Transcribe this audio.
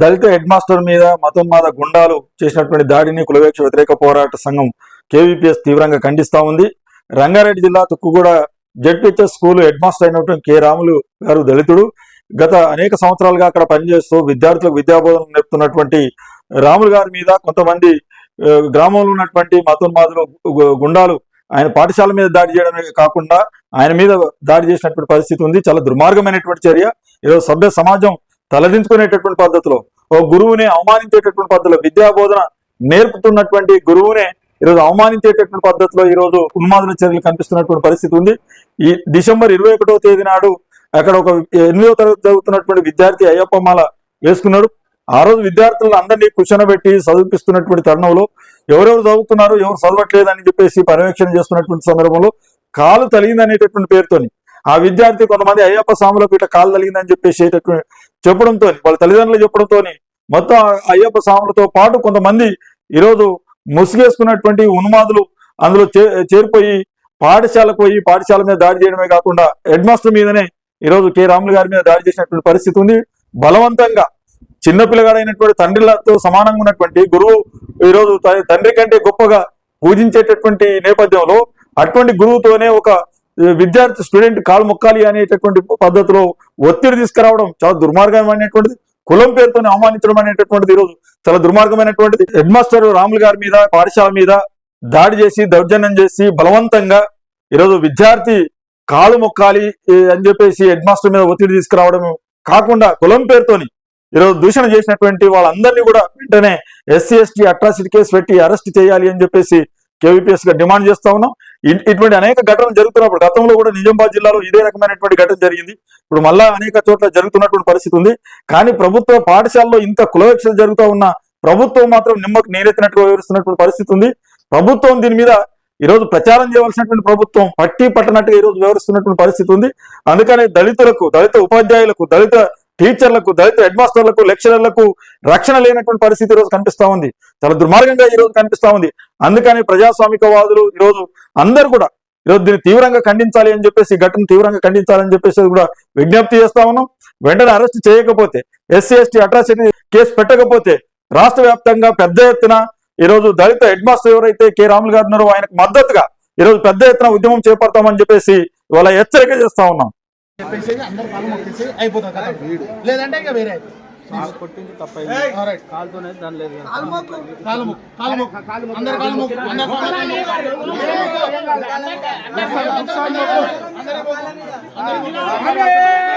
దళిత head master మీద మతోన్మాద గుండాలు చేసినటువంటి దాడిని కులవేక్ష వ్యతిరేక పోరాట సంఘం కేవీపీఎస్ తీవ్రంగా ఖండిస్తా ఉంది. రంగారెడ్డి జిల్లా Tukkuguda ZPHS school head master అయినటువంటి కె రాములు గారు దళితుడు. గత అనేక సంవత్సరాలుగా అక్కడ పనిచేస్తూ విద్యార్థులకు విద్యాబోధన నేర్పుతున్నటువంటి రాములు గారి మీద కొంతమంది గ్రామంలో ఉన్నటువంటి మతోన్మాదులు గుండాలు ఆయన పాఠశాల మీద దాడి చేయడమే కాకుండా ఆయన మీద దాడి చేసినటువంటి పరిస్థితి ఉంది. చాలా దుర్మార్గమైనటువంటి చర్య. ఈరోజు సభ్య సమాజం తలదించుకునేటటువంటి పద్ధతిలో ఓ గురువుని అవమానించేటటువంటి పద్ధతిలో విద్యా బోధన నేర్పుతున్నటువంటి గురువునే ఈరోజు అవమానించేటటువంటి పద్ధతిలో ఈరోజు ఉన్మాదన చర్యలు కనిపిస్తున్నటువంటి పరిస్థితి ఉంది. ఈ డిసెంబర్ ఇరవై ఒకటో తేదీ నాడు అక్కడ ఒక ఎనిమిదో తరగతి చదువుతున్నటువంటి విద్యార్థి అయ్యప్ప మాల వేసుకున్నాడు. ఆ రోజు విద్యార్థులను అందరినీ కూర్చొనబెట్టి చదివిపిస్తున్నటువంటి తరుణంలో ఎవరెవరు చదువుతున్నారు ఎవరు చదవట్లేదు అని చెప్పేసి పర్యవేక్షణ చేస్తున్నటువంటి సందర్భంలో కాలు తలిగిందనేటటువంటి పేరుతోని ఆ విద్యార్థి కొంతమంది అయ్యప్ప స్వాములకు ఇట్లా కాలు తలిగిందని చెప్పేసి చెప్పడంతో వాళ్ళ తల్లిదండ్రులు చెప్పడంతో మొత్తం అయ్యప్ప స్వాములతో పాటు కొంతమంది ఈరోజు ముసుగేసుకున్నటువంటి ఉన్మాదులు అందులో చే- చేరిపోయి పాఠశాలకు పోయి పాఠశాల మీద దాడి చేయడమే కాకుండా హెడ్ మాస్టర్ మీదనే ఈరోజు కె. రాములు గారి మీద దాడి చేసినటువంటి పరిస్థితి ఉంది. బలవంతంగా చిన్నపిల్లగాడైనటువంటి తండ్రిలతో సమానంగా ఉన్నటువంటి గురువు ఈరోజు తండ్రి కంటే గొప్పగా పూజించేటటువంటి నేపథ్యంలో అటువంటి గురువుతోనే ఒక విద్యార్థి స్టూడెంట్ కాలు మొక్కాలి అనేటటువంటి పద్ధతిలో ఒత్తిడి తీసుకురావడం చాలా దుర్మార్గమైనటువంటిది కులం పేరుతో అవమానించడం అనేటటువంటిది ఈరోజు చాలా దుర్మార్గమైనటువంటిది. హెడ్ మాస్టర్ రాములు గారి మీద పాఠశాల మీద దాడి చేసి దౌర్జన్యం చేసి బలవంతంగా ఈరోజు విద్యార్థి కాలు మొక్కాలి అని చెప్పేసి హెడ్ మాస్టర్ మీద ఒత్తిడి తీసుకురావడం కాకుండా కులం పేరుతోని ఈరోజు దూషణ చేసినటువంటి వాళ్ళందరినీ కూడా వెంటనే ఎస్సీ ఎస్టీ అట్రాసిటీ కేసు పెట్టి అరెస్ట్ చేయాలి అని చెప్పేసి కేవీపీఎస్గా డిమాండ్ చేస్తా ఉన్నాం. ఇటువంటి అనేక ఘటనలు జరుగుతున్నప్పుడు గతంలో కూడా నిజామాబాద్ జిల్లాలో ఇదే రకమైనటువంటి ఘటన జరిగింది. ఇప్పుడు మళ్ళా అనేక చోట్ల జరుగుతున్నటువంటి పరిస్థితి ఉంది. కానీ ప్రభుత్వ పాఠశాలలో ఇంత కులవక్షలు జరుగుతూ ఉన్న ప్రభుత్వం మాత్రం నిమ్మకు నేరెత్తినట్టుగా వివరిస్తున్నటువంటి పరిస్థితి ఉంది. ప్రభుత్వం దీని మీద ఈరోజు ప్రచారం చేయవలసినటువంటి ప్రభుత్వం పట్టి పట్టనట్టుగా ఈరోజు వివరిస్తున్నటువంటి పరిస్థితి ఉంది. అందుకని దళితులకు దళిత ఉపాధ్యాయులకు దళిత టీచర్లకు దళిత హెడ్ మాస్టర్లకు లెక్చరర్లకు రక్షణ లేనటువంటి పరిస్థితి ఈరోజు కనిపిస్తా ఉంది. చాలా దుర్మార్గంగా ఈ రోజు కనిపిస్తా ఉంది. అందుకని ప్రజాస్వామికవాదులు ఈరోజు అందరూ కూడా ఈరోజు దీన్ని తీవ్రంగా ఖండించాలి అని చెప్పేసి ఘటన తీవ్రంగా ఖండించాలని చెప్పేసి కూడా విజ్ఞప్తి చేస్తా ఉన్నాం. వెంటనే అరెస్ట్ చేయకపోతే ఎస్సీ ఎస్టీ అట్రాసిటీ కేసు పెట్టకపోతే రాష్ట్ర వ్యాప్తంగా పెద్ద ఎత్తున ఈరోజు దళిత హెడ్ మాస్టర్ ఎవరైతే కె. రాములు గారు ఉన్నారో ఆయనకు మద్దతుగా ఈరోజు పెద్ద ఎత్తున ఉద్యమం చేపడతామని చెప్పేసి ఇవాళ హెచ్చరిక చేస్తా ఉన్నాం. చెప్పేసి అందరు కాలు మొక్కేసి అయిపోతుంది కదా లేదంటే ఇంకా వేరే కొట్టింది తప్పైంది. కాలుతోనే దాని లేదు. కాలు మొక్కు. కాలు మొక్కు. అందరు కాలు మొక్కు. అందరు. అందరు